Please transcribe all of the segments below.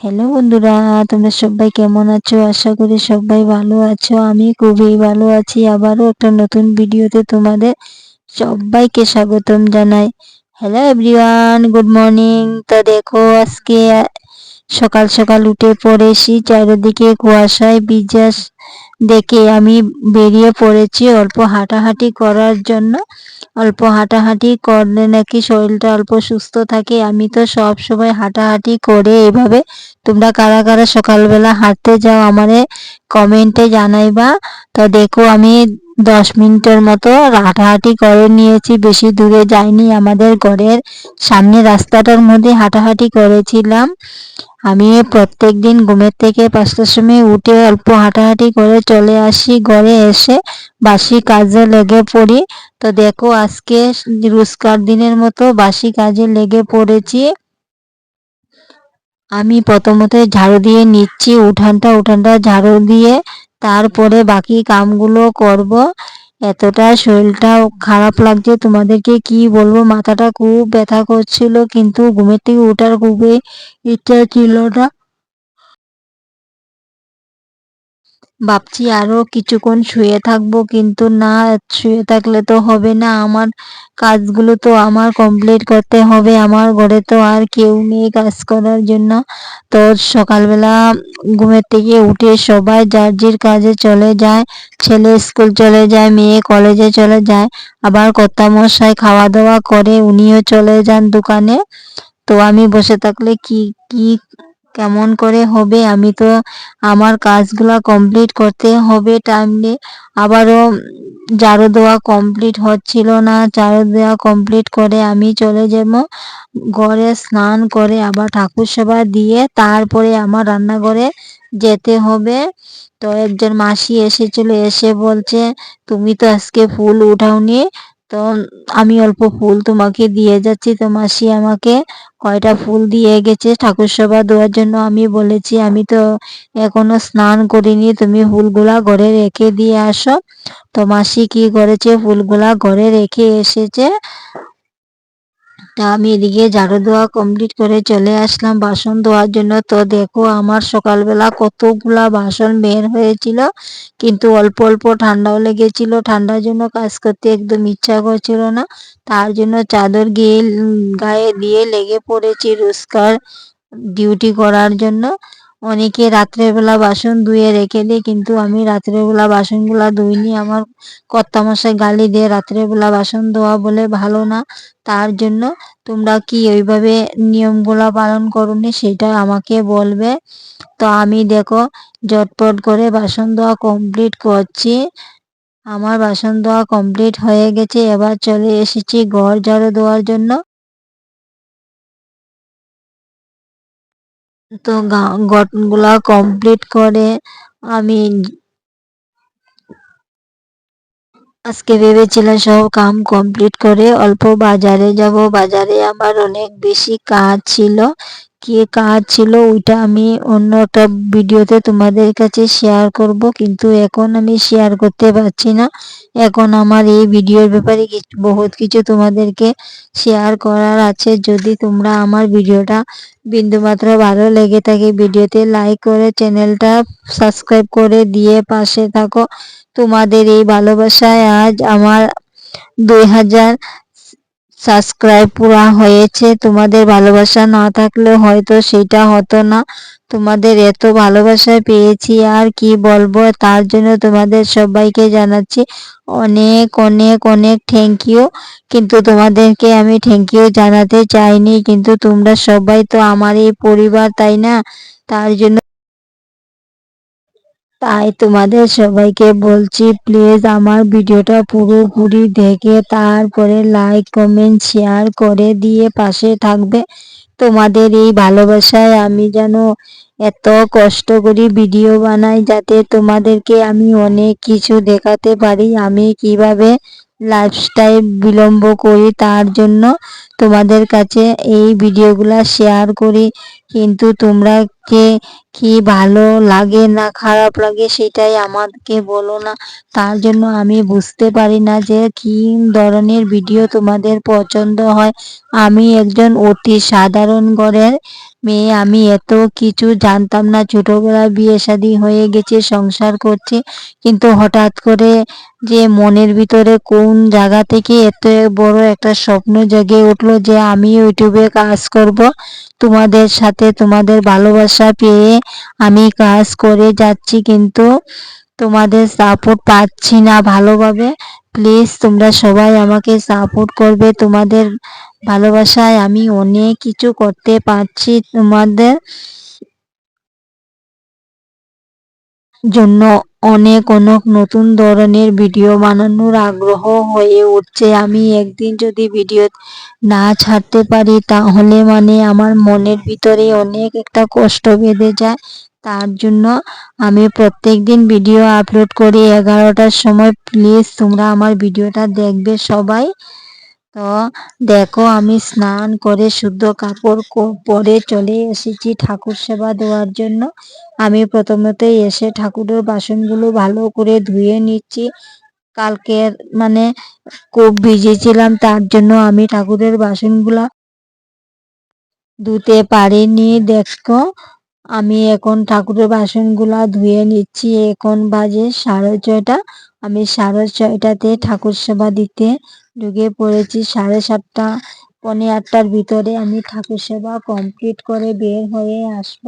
Hello বন্ধুরা, তোমরা সবাই কেমন আছো? আশা করি সবাই ভালো আছো। আমি খুবই ভালো আছি। আবারও একটা নতুন ভিডিওতে তোমাদের সবাইকে স্বাগতম জানাই। হ্যালো এভরিওয়ান গুড মর্নিং তো দেখো, আজকে সকাল সকাল উঠে পড়েছি চারিদিকে কুয়াশায় বিজাস দেখে আমি বেরিয়ে পড়েছি অল্প হাঁটাহাঁটি করার জন্য। অল্প হাঁটাহাঁটি করলে নাকি শরীরটা অল্প সুস্থ থাকে? আমি তো সব সময় হাঁটাহাঁটি করে এভাবে। তোমরা কারা কারা সকালবেলা হাঁটতে যাও আমারে কমেন্টে জানাইবা। তো দেখো আমি দশ মিনিটের মতো হাঁটাহাঁটি করে নিয়েছি, বেশি দূরে যাইনি। আমাদের ঘরের সামনে রাস্তাটার মধ্যে হাঁটাহাঁটি করেছিলাম। আমি প্রত্যেক দিন ঘুমের থেকে পাঁচটার সময় উঠে অল্প হাঁটাহাঁটি করে চলে আসি ঘরে এসে। বাসি কাজে লেগে পড়ি। তো দেখো আজকে রোজকার দিনের মতো বাসি কাজে লেগে পড়েছি। আমি প্রথমত ঝাড়ু দিয়ে নিচ্ছি, উঠানটা উঠানটা ঝাড়ু দিয়ে তারপরে বাকি কামগুলো করব। এতটা শরীরটা খারাপ লাগছে। তোমাদেরকে কি বলব? মাথাটা খুব ব্যথা করছিল, কিন্তু ঘুমের থেকে ওঠার খুবই ইচ্ছা ছিল না। ভাবছি আরও কিছুক্ষণ শুয়ে থাকব, কিন্তু না, শুয়ে থাকলে তো হবে না। আমার কাজগুলো তো আমার কমপ্লিট করতে হবে। আমার ঘরে তো আর কেউ নেই কাজ করার জন্য। তো সকালবেলা ঘুমের থেকে উঠে সবাই যার যার কাজে চলে যায়, ছেলে স্কুল চলে যায়, মেয়ে কলেজে চলে যায়, আবার কর্তামশাই খাওয়া দাওয়া করে উনিও চলে যান দোকানে। তো আমি বসে থাকলে কি কি কেমন করে হবে? আমি তো আমার কাজগুলো কমপ্লিট করতে হবে টাইমলি আবারও ঝাড়ু দেওয়া কমপ্লিট হচ্ছিল না। ঝাড়ু দেওয়া কমপ্লিট করে আমি চলে যাব ঘরে স্নান করে আবার ঠাকুর সেবা দিয়ে তারপরে আমার রান্নাঘরে যেতে হবে। তো একজন মাসি এসেছিল, এসে বলছে, তুমি তো আজকে ফুল উঠাওনি। তো আমি অল্প ফুল তোমাকে দিয়ে যাচ্ছি। তো মাসি আমাকে কয়টা ফুল দিয়ে গেছে ঠাকুর সভা দেওয়ার জন্য আমি বলেছি, আমি তো এখনও স্নান করিনি, তুমি ফুলগুলা ঘরে রেখে দিয়ে আসো। তো মাসি কি করেছে, ফুলগুলা ঘরে রেখে এসেছে। আমি এদিকে ঝাড়ু দেওয়া কমপ্লিট করে চলে আসলাম। বাসন ধোয়ার জন্য তো দেখো আমার সকালবেলা কতগুলা বাসন বের হয়েছিল, কিন্তু অল্প অল্প ঠান্ডাও লেগেছিল। ঠান্ডার জন্য কাজ করতে একদম ইচ্ছা করছিল না। তার জন্য চাদর গিয়ে গায়ে দিয়ে লেগে পড়েছি রোজকার ডিউটি করার জন্য। অনেকে রাত্রেবেলা বাসন ধুয়ে রেখে দেয়, কিন্তু আমি রাত্রেবেলা বাসনগুলা ধুইনি। আমার কর্তামশাই গালি দিয়ে, রাত্রেবেলা বাসন ধোয়া বলে ভালো না। তার জন্য তোমরা কি ওইভাবে নিয়মগুলো পালন করনি? সেটা আমাকে বলবে। তো আমি দেখো, ঝটপট করে বাসন ধোয়া কমপ্লিট করছি। আমার বাসন ধোয়া কমপ্লিট হয়ে গেছে। এবার চলে এসেছি ঘর ঝাড়ু দেওয়ার জন্য। তো গঠনগুলা কমপ্লিট করে আমি আজকে ভেবেছিলাম সব কাম কমপ্লিট করে অল্প বাজারে যাব। বাজারে আমার অনেক বেশি কাজ ছিল। কি কাজ ছিল ওইটা আমি অন্য একটা ভিডিওতে তোমাদের কাছে শেয়ার করব। কিন্তু এখন আমি শেয়ার করতে পারছি না। এখন আমার এই ভিডিওর ব্যাপারে বহুত কিছু তোমাদেরকে শেয়ার করার আছে। যদি তোমরা আমার ভিডিওটা বিন্দুমাত্র ভালো লেগে থাকে, ভিডিওতে লাইক করে চ্যানেলটা সাবস্ক্রাইব করে দিয়ে পাশে থাকো। তোমাদের এই ভালোবাসায় আজ আমার দুই হাজার সাবস্ক্রাইব পুরা হয়েছে। তোমাদের ভালোবাসা না থাকলে হয়তো সেটা হতো না। তোমাদের এত ভালোবাসা পেয়েছি, আর কি বলব? তার জন্য তোমাদের সবাইকে জানাচ্ছি অনেক অনেক অনেক থ্যাংক ইউ কিন্তু তোমাদেরকে আমি থ্যাংক ইউ জানাতে চাইনি। কিন্তু তোমরা সবাই তো আমার এই পরিবার, তাই না? তার জন্য তাই তোমাদের সবাইকে বলছি প্লিজ আমার ভিডিওটা পুরোপুরি দেখে তারপরে লাইক কমেন্ট শেয়ার করে দিয়ে পাশে থাকবে। তোমাদের এই ভালোবাসায় আমি যেন এত কষ্ট করি ভিডিও বানাই যাতে তোমাদেরকে আমি অনেক কিছু দেখাতে পারি, আমি কীভাবে লাইফস্টাইল বিলম্ব করি তার জন্য। তোমাদের কাছে এই ভিডিওগুলো শেয়ার করি। কিন্তু তোমরা কে কি ভালো লাগে না খারাপ লাগে সেটাই আমাকে বলো না। তার জন্য আমি বুঝতে পারি না যে কি ধরনের ভিডিও তোমাদের পছন্দ হয়। আমি একজন অতি সাধারণ ঘরের মেয়ে। আমি এত কিছু জানতাম না। ছোটবেলায় বিয়ে শাদী হয়ে গেছে, সংসার করছে। কিন্তু হঠাৎ করে যে মনের ভিতরে কোন জায়গা থেকে এত বড় একটা স্বপ্ন জেগে উঠল যে আমি ইউটিউবে কাজ করব। তোমাদের সাথে তোমাদের ভালোবাসা পেয়ে আমি কাজ করে যাচ্ছি কিন্তু তোমাদের সাপোর্ট পাচ্ছি না ভালোভাবে। প্লিজ তোমরা সবাই আমাকে সাপোর্ট করবে। তোমাদের ভালোবাসায় আমি অনেক কিছু করতে পারছি তোমাদের। জন্য অনেক অনেক নতুন ধরনের ভিডিও বানানোর আগ্রহ হয়ে উঠছে। আমি একদিন যদি ভিডিও না ছাড়তে পারি, তাহলে মানে আমার মনের ভিতরে অনেক একটা কষ্ট বেঁধে যায়। তার জন্য আমি প্রত্যেক দিন ভিডিও আপলোড করি। এগারোটার সময় প্লিজ তোমরা আমার ভিডিওটা দেখবে সবাই। তো দেখো, আমি স্নান করে শুদ্ধ কাপড় পরে চলে এসেছি ঠাকুর সেবা দেওয়ার জন্য। আমি প্রথমতেই এসে ঠাকুরের বাসনগুলো ভালো করে ধুয়ে নিচ্ছি। কালকের মানে খুব ভিজেছিলাম তার জন্য আমি ঠাকুরের বাসনগুলা ধুতে পারিনি। দেখো, আমি এখন ঠাকুরের বাসনগুলা ধুয়ে নিচ্ছি। এখন বাজে সাড়ে ছয়টা। আমি সাড়ে ছয়টাতে ঠাকুর সেবা দিতে ঢুকে পড়েছি সাড়ে সাতটা, পৌনে আটটার ভিতরে আমি ঠাকুর সেবা কমপ্লিট করে বের হয়ে আসব।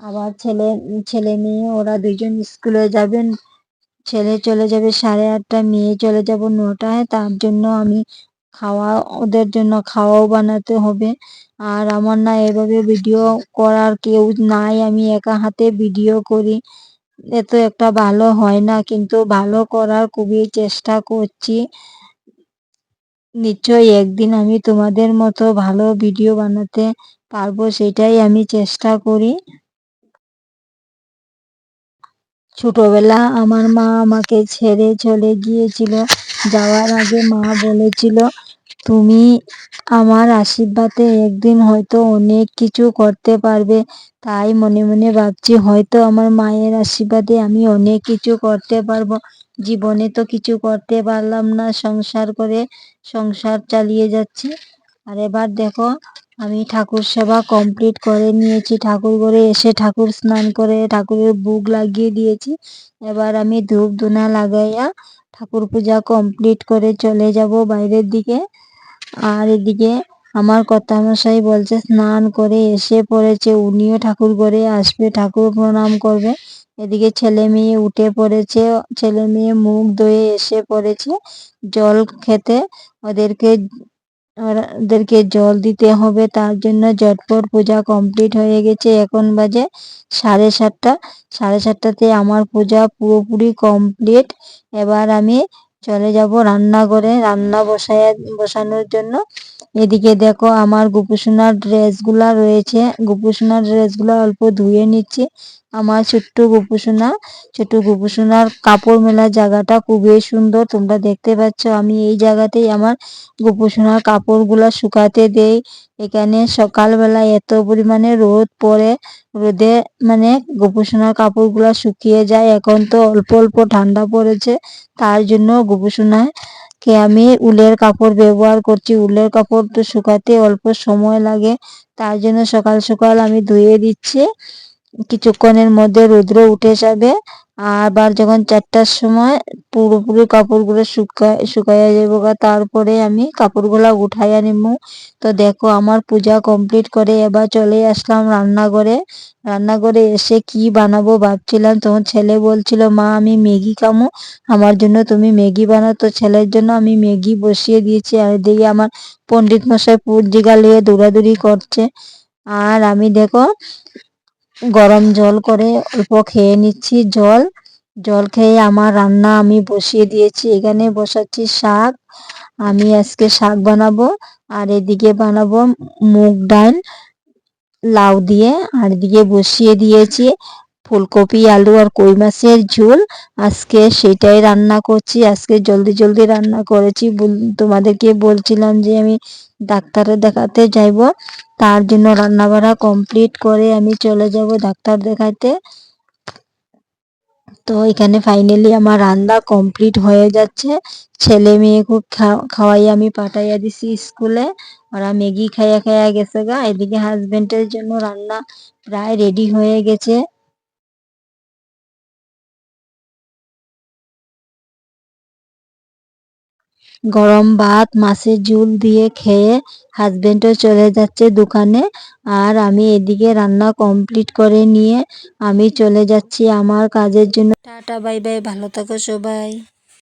আবার ছেলে ছেলে মেয়ে, ওরা দুজন স্কুলে যাবেন। ছেলে চলে যাবে সাড়ে আটটা, মেয়ে চলে যাব নটায়, তার জন্য আমি খাওয়া, ওদের জন্য খাওয়াও বানাতে হবে। আর আমার না এভাবে ভিডিও করার কেউ নাই, আমি একা হাতে ভিডিও করি। এত একটা ভালো হয় না, কিন্তু ভালো করার খুবই চেষ্টা করছি। নিশ্চয়ই একদিন আমি তোমাদের মতো ভালো ভিডিও বানাতে পারব, সেটাই আমি চেষ্টা করি। ছোটবেলা আমার মা আমাকে ছেড়ে চলে গিয়েছিল, যাওয়ার আগে মা বলেছিল তুমি আমার আশীর্বাদে একদিন হয়তো অনেক কিছু করতে পারবে। তাই মনে মনে ভাবছি, হয়তো আমার মায়ের আশীর্বাদে আমি অনেক কিছু করতে পারব। জীবনে তো কিছু করতে পারলাম না, সংসার করে সংসার চালিয়ে যাচ্ছি। আর এবার দেখো, আমি ঠাকুর সেবা কমপ্লিট করে নিয়েছি। ঠাকুর ঘরে এসে ঠাকুর স্নান করে ঠাকুরের বুক লাগিয়ে দিয়েছি। এবার আমি ধূপ ধুনা লাগাইয়া ঠাকুর পূজা কমপ্লিট করে চলে যাব বাইরের দিকে। আর এদিকে আমার কর্তামশাই বলছে, স্নান করে এসে পড়েছে, উনিও ঠাকুর ঘরে আসবে, ঠাকুর প্রণাম করবে। এদিকে ছেলে মেয়ে উঠে পড়েছে, ছেলে মেয়ে মুখ ধুয়ে এসে পড়েছে, জল খেতে। ওদেরকে ওদেরকে জল দিতে হবে, তার জন্য জটপট পূজা কমপ্লিট হয়ে গেছে। এখন বাজে সাড়ে সাতটা। সাড়ে সাতটাতে আমার পূজা পুরোপুরি কমপ্লিট। এবার আমি চলে যাব রান্নাঘরে, রান্না বসায়, বসানোর জন্য। এদিকে দেখো আমার গুপুসোনার ড্রেসগুলা রয়েছে। গুপুসোনার ড্রেসগুলা অল্প ধুয়ে নিচ্ছি। আমার ছোট্ট গোপুসোনা, ছোট্ট গোপুসোনার কাপড় মেলার জায়গাটা খুবই সুন্দর। তোমরা দেখতে পাচ্ছ, আমি এই জায়গাতেই আমার গোপুসোনার কাপড়গুলা শুকাতে দেই। এখানে সকালবেলা এত পরিমাণে রোদ পড়ে, রোদে মানে গোপুসোনার কাপড়গুলা শুকিয়ে যায়। এখন তো অল্প অল্প ঠান্ডা পড়েছে, তার জন্য গোপুসোনায় কে আমি উলের কাপড় ব্যবহার করছি। উলের কাপড় তো শুকাতে অল্প সময় লাগে, তার জন্য সকাল সকাল আমি ধুয়ে দিচ্ছি। কিছুক্ষণের মধ্যে রৌদ্র উঠে যাবে। আবার যখন চারটার সময় পুরোপুরি কাপড়গুলো শুকায়, শুকাইয়া যাব তারপরে আমি কাপড়গুলা উঠাইয়া নিব তো দেখো, আমার পূজা কমপ্লিট করে এবার চলে আসলাম রান্নাঘরে। রান্নাঘরে এসে কি বানাবো ভাবছিলাম। তখন ছেলে বলছিল, মা, আমি ম্যাগি খামো। আমার জন্য তুমি ম্যাগি বানাও। তো ছেলের জন্য আমি ম্যাগি বসিয়ে দিয়েছি। আর এদিকে আমার পণ্ডিত মশাই পুজিকা লিয়ে দৌড়াদৌড়ি করছে। আর আমি দেখো গরম জল করে অল্প খেয়ে নিচ্ছি জল। জল খেয়ে আমার রান্না আমি বসিয়ে দিয়েছি। এখানে বসাচ্ছি শাক। আমি আজকে শাক বানাবো। আর এদিকে বানাবো মুগ ডাল, লাউ দিয়ে। আর এদিকে বসিয়ে দিয়েছি ফুলকপি, আলু আর কই মাছের ঝোল। আজকে সেটাই রান্না করছি। আজকে জলদি জলদি রান্না করেছি। তোমাদেরকে বলছিলাম যে আমি ডাক্তারে দেখাতে যাইব। তার জন্য রান্না বাড়া কমপ্লিট করে আমি চলে যাব ডাক্তার দেখাতে। তো এখানে ফাইনালি আমার রান্না কমপ্লিট হয়ে যাচ্ছে। ছেলে মেয়েকে খা- খাওয়াই আমি পাঠাইয়া দিছি স্কুলে ওরা ম্যাগি খাইয়া খাইয়া গেছে গা। এদিকে হাজবেন্ডের জন্য রান্না প্রায় রেডি হয়ে গেছে। গরম ভাত, মাছের ঝুল দিয়ে খেয়ে হাজবেন্ডও চলে যাচ্ছে দোকানে। আর আমি এদিকে রান্না কমপ্লিট করে নিয়ে আমি চলে যাচ্ছি আমার কাজের জন্য। টাটা বাই বাই ভালো থাকো সবাই।